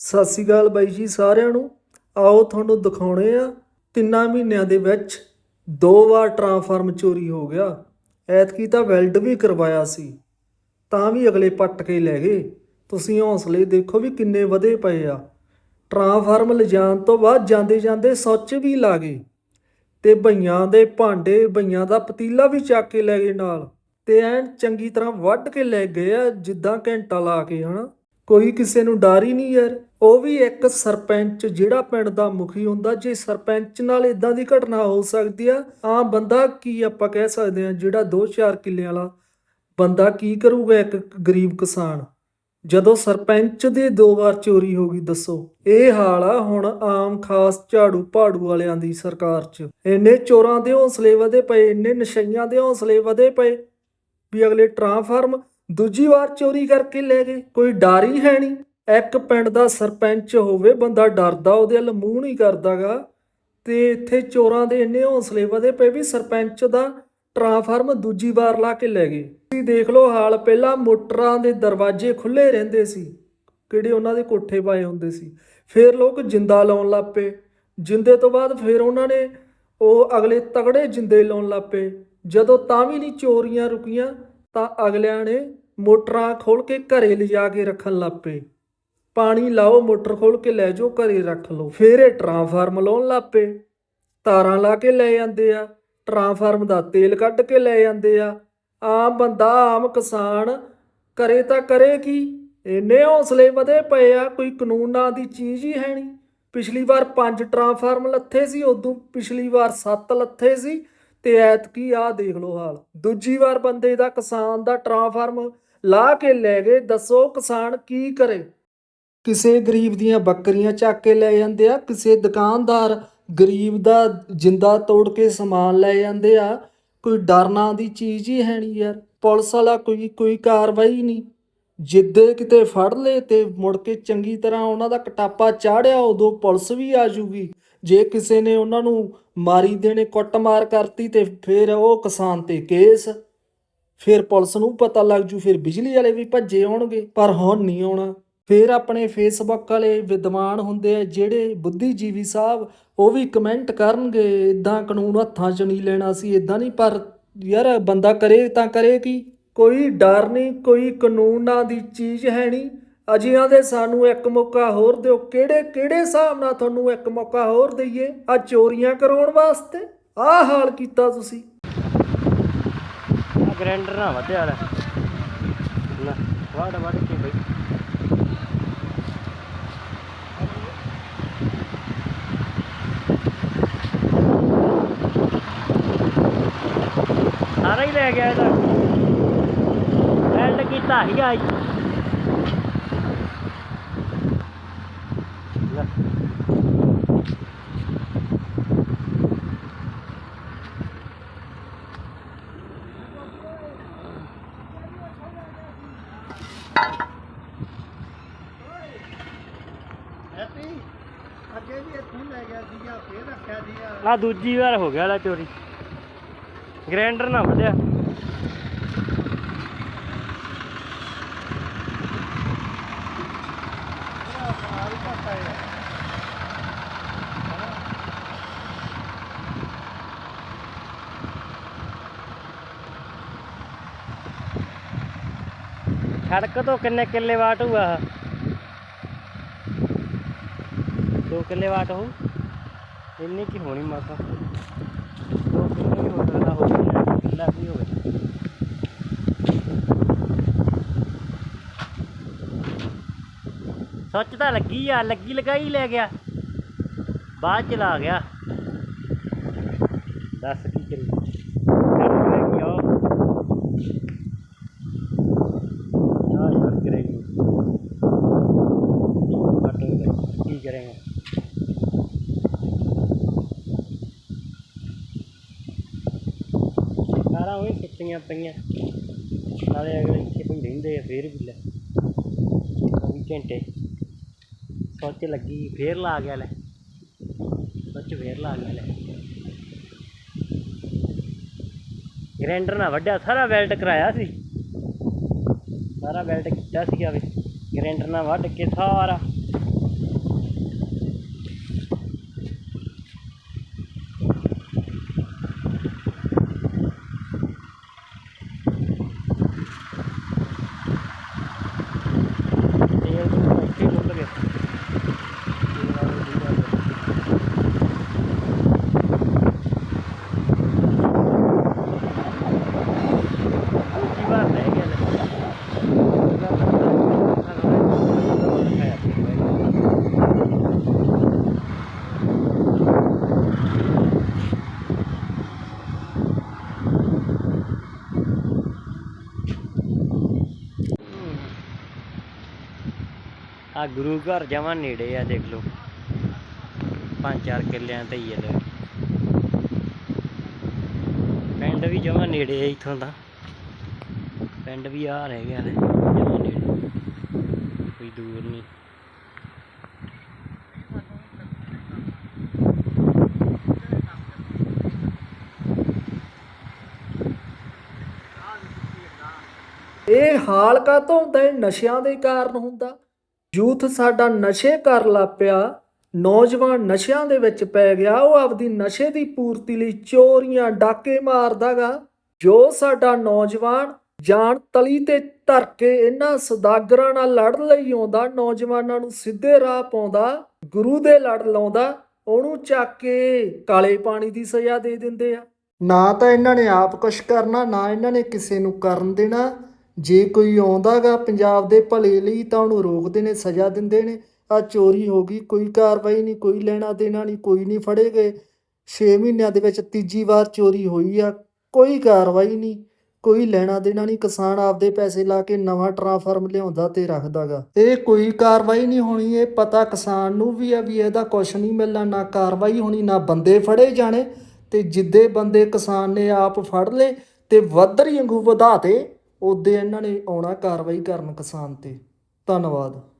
ਸਤਿ ਸ਼੍ਰੀ ਅਕਾਲ ਬਾਈ ਜੀ ਸਾਰਿਆਂ ਨੂੰ। ਆਓ ਤੁਹਾਨੂੰ ਦਿਖਾਉਣੇ ਆ ਤਿੰਨਾਂ ਮਹੀਨਿਆਂ ਦੇ ਵਿੱਚ ਦੋ ਵਾਰ ਟਰਾਂਸਫਾਰਮ ਚੋਰੀ ਹੋ ਗਿਆ। ਐਤਕੀ ਤਾਂ ਵੈਲਡ ਵੀ ਕਰਵਾਇਆ ਸੀ, ਤਾਂ ਵੀ ਅਗਲੇ ਪੱਟ ਕੇ ਲੈ ਗਏ। ਤੁਸੀਂ ਹੌਸਲੇ ਦੇਖੋ ਵੀ ਕਿੰਨੇ ਵਧੇ ਪਏ ਆ। ਟਰਾਂਸਫਾਰਮ ਲਿਜਾਣ ਤੋਂ ਬਾਅਦ ਜਾਂਦੇ ਜਾਂਦੇ ਸੱਚ ਵੀ ਲਾ ਗਏ ਤੇ ਭਈਆਂ ਦੇ ਭਾਂਡੇ ਭਈਆਂ ਦਾ ਪਤੀਲਾ ਵੀ ਚੱਕ ਕੇ ਲੈ ਗਏ ਨਾਲ ਤੇ ਐਨ ਚੰਗੀ ਤਰ੍ਹਾਂ ਵੱਢ ਕੇ ਲੈ ਗਏ ਆ, ਜਿੱਦਾਂ ਘੰਟਾ ਲਾ ਕੇ, ਹਨਾ। ਕੋਈ ਕਿਸੇ ਨੂੰ ਡਰ ਹੀ ਨਹੀਂ ਯਾਰ। ਉਹ ਵੀ ਇੱਕ ਸਰਪੰਚ, ਜਿਹੜਾ ਪਿੰਡ ਦਾ ਮੁਖੀ ਹੁੰਦਾ, ਜੇ ਸਰਪੰਚ ਨਾਲ ਇਦਾਂ ਦੀ ਘਟਨਾ ਹੋ ਸਕਦੀ ਆ ਆਮ ਬੰਦਾ ਕੀ ਆਪਾਂ ਕਹਿ ਸਕਦੇ ਆ ਜਿਹੜਾ 2-4 ਕਿੱਲੇ ਵਾਲਾ ਬੰਦਾ ਕੀ ਕਰੂਗਾ ਇੱਕ ਗਰੀਬ ਕਿਸਾਨ? ਜਦੋਂ ਸਰਪੰਚ ਦੇ ਦੋ ਵਾਰ ਚੋਰੀ ਹੋ ਗਈ, ਦੱਸੋ। ਇਹ ਹਾਲ ਆ ਹੁਣ ਆਮ ਖਾਸ ਝਾੜੂ ਪਾੜੂ ਵਾਲਿਆਂ ਦੀ ਸਰਕਾਰ 'ਚ। ਇੰਨੇ ਚੋਰਾਂ ਦੇ ਹੌਸਲੇ ਵਧੇ ਪਏ, ਇੰਨੇ ਨਸ਼ਈਆਂ ਦੇ ਹੌਸਲੇ ਵਧੇ ਪਏ, ਵੀ ਅਗਲੇ ਟਰਾਂਸਫਾਰਮ ਦੂਜੀ ਵਾਰ ਚੋਰੀ ਕਰਕੇ ਲੈ ਗਏ, ਕੋਈ ਡਰ ਹੀ ਹੈ ਨਹੀਂ। ਇੱਕ ਪਿੰਡ ਦਾ ਸਰਪੰਚ ਹੋਵੇ, ਬੰਦਾ ਡਰਦਾ, ਉਹਦੇ ਵੱਲ ਮੂੰਹ ਨਹੀਂ ਕਰਦਾਗਾ। ਤੇ ਇੱਥੇ ਚੋਰਾਂ ਦੇ ਇੰਨੇ ਹੌਸਲੇ ਵਧੇ ਪਏ ਵੀ ਸਰਪੰਚ ਦਾ ਟਰਾਂਸਫਾਰਮ ਦੂਜੀ ਵਾਰ ਲਾ ਕੇ ਲੈ ਗਏ। ਤੁਸੀਂ ਦੇਖ ਲਓ ਹਾਲ, ਪਹਿਲਾਂ ਮੋਟਰਾਂ ਦੇ ਦਰਵਾਜ਼ੇ ਖੁੱਲੇ ਰਹਿੰਦੇ ਸੀ, ਕਿਹੜੇ ਉਹਨਾਂ ਦੇ ਕੋਠੇ ਪਾਏ ਹੁੰਦੇ ਸੀ। ਫਿਰ ਲੋਕ ਜਿੰਦਾ ਲਾਉਣ ਲੱਗ ਪਏ। ਜਿੰਦੇ ਤੋਂ ਬਾਅਦ ਫਿਰ ਉਹਨਾਂ ਨੇ ਉਹ ਅਗਲੇ ਤਗੜੇ ਜਿੰਦੇ ਲਾਉਣ ਲੱਗ ਪਏ। ਜਦੋਂ ਤਾਂ ਵੀ ਨਹੀਂ ਚੋਰੀਆਂ ਰੁਕੀਆਂ, ਤਾਂ ਅਗਲਿਆਂ ਨੇ ਮੋਟਰਾਂ ਖੋਲ ਕੇ ਘਰੇ ਲਿਜਾ ਕੇ ਰੱਖਣ ਲੱਗ ਪਏ। ਪਾਣੀ ਲਾਓ, ਮੋਟਰ ਖੋਲ ਕੇ ਲੈ ਜਾਓ, ਘਰੇ ਰੱਖ ਲਓ। ਫਿਰ ਇਹ ਟਰਾਂਸਫਾਰਮ ਲਾਉਣ ਲੱਗ ਪਏ ਤਾਰਾਂ ਲਾ ਕੇ ਲੈ ਜਾਂਦੇ ਆ। ਟਰਾਂਸਫਾਰਮ ਦਾ ਤੇਲ ਕੱਢ ਕੇ ਲੈ ਜਾਂਦੇ ਆ। ਆਮ ਬੰਦਾ, ਆਮ ਕਿਸਾਨ ਕਰੇ ਤਾਂ ਕਰੇ ਕੀ? ਇੰਨੇ ਹੌਸਲੇ ਵਧੇ ਪਏ ਆ, ਕੋਈ ਕਾਨੂੰਨ ਨਾਂ ਦੀ ਚੀਜ਼ ਹੀ ਹੈ ਨਹੀਂ। ਪਿਛਲੀ ਵਾਰ ਪੰਜ ਟਰਾਂਸਫਾਰਮ ਲੱਥੇ ਸੀ, ਉਦੋਂ ਪਿਛਲੀ ਵਾਰ ਸੱਤ ਲੱਥੇ ਸੀ ਤੇ ਐਤਕੀ ਆ ਦੇਖ ਲਓ ਹਾਲ। ਦੂਜੀ ਵਾਰ ਬੰਦੇ ਦਾ ਕਿਸਾਨ ਦਾ ਟਰਾਂਸਫਾਰਮ ਲਾ ਕੇ ਲੈ ਗਏ। ਦੱਸੋ ਕਿਸਾਨ ਕੀ ਕਰੇ? ਕਿਸੇ ਗਰੀਬ ਦੀਆਂ ਬੱਕਰੀਆਂ ਚੱਕ ਕੇ ਲੈ ਜਾਂਦੇ ਆ, ਕਿਸੇ ਦੁਕਾਨਦਾਰ ਗਰੀਬ ਦਾ ਜਿੰਦਾ ਤੋੜ ਕੇ ਸਮਾਨ ਲੈ ਜਾਂਦੇ ਆ। ਕੋਈ ਡਰਨਾ ਦੀ ਚੀਜ਼ ਹੀ ਹੈ ਨਹੀਂ ਯਾਰ, ਪੁਲਿਸ ਵਾਲਾ ਕੋਈ ਕੋਈ ਕਾਰਵਾਈ ਨਹੀਂ। ਜਿੱਦੇ ਕਿਤੇ ਫੜ ਲੇ ਤੇ ਮੁੜ ਕੇ ਚੰਗੀ ਤਰ੍ਹਾਂ ਉਹਨਾਂ ਦਾ ਕਟਾਪਾ ਚਾੜਿਆ, ਉਦੋਂ ਪੁਲਿਸ ਵੀ ਆ ਜੂਗੀ। ਜੇ ਕਿਸੇ ਨੇ ਉਹਨਾਂ ਨੂੰ ਮਾਰੀ ਦੇਣੇ, ਕੁੱਟਮਾਰ ਕਰਤੀ ਤੇ ਫਿਰ ਉਹ ਕਿਸਾਨ ਤੇ ਕੇਸ। ਫਿਰ ਪੁਲਿਸ ਨੂੰ ਪਤਾ ਲੱਗ ਜੂ, ਫਿਰ ਬਿਜਲੀ ਵਾਲੇ ਵੀ ਭੱਜੇ ਆਉਣਗੇ ਪਰ ਹੁਣ ਨਹੀਂ ਆਉਣਾ। ਫਿਰ ਆਪਣੇ ਫੇਸਬੁੱਕ ਵਾਲੇ ਵਿਦਵਾਨ ਹੁੰਦੇ ਆ, ਜਿਹੜੇ ਬੁੱਧੀਜੀਵੀ ਸਾਹਿਬ, ਉਹ ਵੀ ਕਮੈਂਟ ਕਰਨਗੇ ਇਦਾਂ ਕਾਨੂੰਨ ਹੱਥਾਂ 'ਚ ਨਹੀਂ ਲੈਣਾ ਸੀ ਇਦਾਂ ਨਹੀਂ, ਪਰ ਯਾਰ ਬੰਦਾ ਕਰੇ ਤਾਂ ਕਰੇ ਕੀ? ਕੋਈ ਡਰ ਨਹੀਂ, ਕੋਈ ਕਾਨੂੰਨਾਂ ਦੀ ਚੀਜ਼ ਹੈ ਨਹੀਂ। ਅਜਿਹਾਂ ਦੇ ਸਾਨੂੰ ਇੱਕ ਮੌਕਾ ਹੋਰ ਦਿਓ, ਕਿਹੜੇ ਕਿਹੜੇ ਹਿਸਾਬ ਨਾਲ ਤੁਹਾਨੂੰ ਇੱਕ ਮੌਕਾ ਹੋਰ ਦਈਏ? ਆ ਚੋਰੀਆਂ ਕਰਾਉਣ ਵਾਸਤੇ, ਆਹ ਹਾਲ ਕੀਤਾ ਤੁਸੀਂ। ਆ ਗ੍ਰੈਂਡਰ ਨਾ ਵਧਿਆ ਲੈ। ਵਾੜ ਵਾੜ ਕੇ ਬਈ ਸਾਰਾ ਹੀ ਲੈ ਗਿਆ ਇਹਦਾ। ਐਂਡ ਕੀਤਾ ਸੀਗਾ ਜੀ ਲੈ। ਹੈਪੀ ਅੱਗੇ ਵੀ ਇੱਥੋਂ ਲੈ ਗਿਆ ਸੀਗਾ ਫੇਰ ਰੱਖਿਆ ਸੀਗਾ। ਆ ਦੂਜੀ ਵਾਰ ਹੋ ਗਿਆ ਲੈ ਚੋਰੀ। ਗ੍ਰੈਂਡਰ ਨਾ ਵਧਿਆ। ਸੜਕ ਤੋਂ ਕਿੰਨੇ ਕਿੱਲੇ ਵਾਟ ਹੋਊਗਾ ਆਹ? ਦੋ ਕਿੱਲੇ ਵਾਟ ਹੋਊ। ਇੰਨੀ ਕੀ ਹੋਣੀ ਮਾਤਾ ਦੋ ਕਿੱਲੇ ਵੀ ਹੋ ਸਕਦਾ ਹੋਵੇ ਕਿੱਲਾ ਵੀ ਹੋਵੇ ਸੱਚ ਤਾਂ ਲੱਗੀ ਆ, ਲੱਗੀ ਲਗਾਈ ਲੈ ਗਿਆ। ਬਾਅਦ ਚਲਾ ਗਿਆ। ਦੱਸ ਕੀ ਕਰੀ ਕੀ ਕਰੇਗਾ। ਸਾਰਾ ਪਈਆਂ। ਸਾਰੇ ਅਗਲੇ ਕਿਤੇ ਢਿੰਦੇ ਆ, ਫੇਰ ਵੀ ਲੈ। 20 ਘੰਟੇ। ਸੋਚ ਲੱਗੀ, ਫੇਰ ਲਾ ਗਿਆ ਲੈ। ਸੋਚ ਫੇਰ ਲਾ ਗਿਆ ਲੈ। ਗ੍ਰੈਂਡਰ ਨਾਲ ਵੱਡਿਆ ਸਾਰਾ ਵੈਲਡ ਕਰਾਇਆ ਸੀ। ਸਾਰਾ ਵੈਲਡ ਕੀਤਾ ਸੀਗਾ ਵੇ। ਗ੍ਰੈਂਡਰ ਨਾਲ ਵੱਢ ਕੇ ਸਾਰਾ ਆ ਗੁਰੂ ਘਰ ਜਮਾ ਨੇੜੇ ਆ, ਦੇਖ ਲਓ। ਪੰਜ ਚਾਰ ਕਿੱਲਿਆਂ ਤੇ ਹੀ ਆ ਪਿੰਡ ਵੀ ਜਮਾਂ ਨੇੜੇ ਆ ਇਥੋਂ ਦਾ। ਪਿੰਡ ਵੀ ਆ ਰਹਿ ਗਿਆ ਲੈ ਨੇੜੇ। ਕੋਈ ਦੂਰ ਨਹੀਂ। ਇਹ ਹਾਲ ਕਾਹਤੋਂ ਹੁੰਦਾ? ਨਸ਼ਿਆਂ ਦੇ ਕਾਰਨ ਹੁੰਦਾ। ਯੂਥ ਸਾਡਾ ਨਸ਼ੇ ਕਰ ਲੱਪਿਆ ਨੌਜਵਾਨ ਨਸ਼ਿਆਂ ਦੇ ਵਿੱਚ ਪੈ ਗਿਆ, ਉਹ ਆਪਦੀ ਨਸ਼ੇ ਦੀ ਪੂਰਤੀ ਲਈ ਚੋਰੀਆਂ, ਡਾਕੇ ਮਾਰਦਾਗਾ। ਜੋ ਸਾਡਾ ਨੌਜਵਾਨ ਜਾਨ ਤਲੀ ਤੇ ਧਰ ਕੇ ਇਹਨਾਂ ਸਦਾਗਰਾਂ ਨਾਲ ਲੜ ਲਈ ਆਉਂਦਾ, ਨੌਜਵਾਨਾਂ ਨੂੰ ਸਿੱਧੇ ਰਾਹ ਪਾਉਂਦਾ, ਗੁਰੂ ਦੇ ਲੜ ਲਾਉਂਦਾ, ਉਹਨੂੰ ਚੱਕ ਕੇ ਕਾਲੇ ਪਾਣੀ ਦੀ ਸਜ਼ਾ ਦੇ ਦਿੰਦੇ ਆ। ਨਾ ਤਾਂ ਇਹਨਾਂ ਨੇ ਆਪ ਕੁਛ ਕਰਨਾ, ਨਾ ਇਹਨਾਂ ਨੇ ਕਿਸੇ ਨੂੰ ਕਰਨ ਦੇਣਾ ਜੇ ਕੋਈ ਆਉਂਦਾਗਾ ਪੰਜਾਬ ਦੇ ਭਲੇ ਲਈ ਤਾਂ ਉਹਨੂੰ ਰੋਕਦੇ ਨੇ, ਸਜ਼ਾ ਦਿੰਦੇ ਨੇ। ਆ ਚੋਰੀ ਹੋ ਗਈ, ਕੋਈ ਕਾਰਵਾਈ ਨਹੀਂ, ਕੋਈ ਲੈਣਾ ਦੇਣਾ ਨਹੀਂ, ਕੋਈ ਨਹੀਂ ਫੜੇ ਗਏ। 6 ਮਹੀਨਿਆਂ ਦੇ ਵਿੱਚ ਤੀਜੀ ਵਾਰ ਚੋਰੀ ਹੋਈ ਆ, ਕੋਈ ਕਾਰਵਾਈ ਨਹੀਂ, ਕੋਈ ਲੈਣਾ ਦੇਣਾ ਨਹੀਂ। ਕਿਸਾਨ ਆਪਦੇ ਪੈਸੇ ਲਾ ਕੇ ਨਵਾਂ ਟਰਾਂਸਫਾਰਮ ਲਿਆਉਂਦਾ ਤੇ ਰੱਖਦਾਗਾ। ਇਹ ਕੋਈ ਕਾਰਵਾਈ ਨਹੀਂ ਹੋਣੀ, ਇਹ ਪਤਾ ਕਿਸਾਨ ਨੂੰ ਵੀ ਆ ਵੀ ਇਹਦਾ ਕੁਛ ਨਹੀਂ ਮਿਲਣਾ, ਨਾ ਕਾਰਵਾਈ ਹੋਣੀ, ਨਾ ਬੰਦੇ ਫੜੇ ਜਾਣੇ। ਤੇ ਜਿੱਦੇ ਬੰਦੇ ਕਿਸਾਨ ਨੇ ਆਪ ਫੜ ਲਏ ਤੇ ਵੱਧਰੀ ਵਾਂਗੂ ਵਧਾ ਤੇ ਉਹਦੇ ਇਹਨਾਂ ਨੇ ਆਉਣਾ ਕਾਰਵਾਈ ਕਰਨ ਕਿਸਾਨ ਤੇ। ਧੰਨਵਾਦ।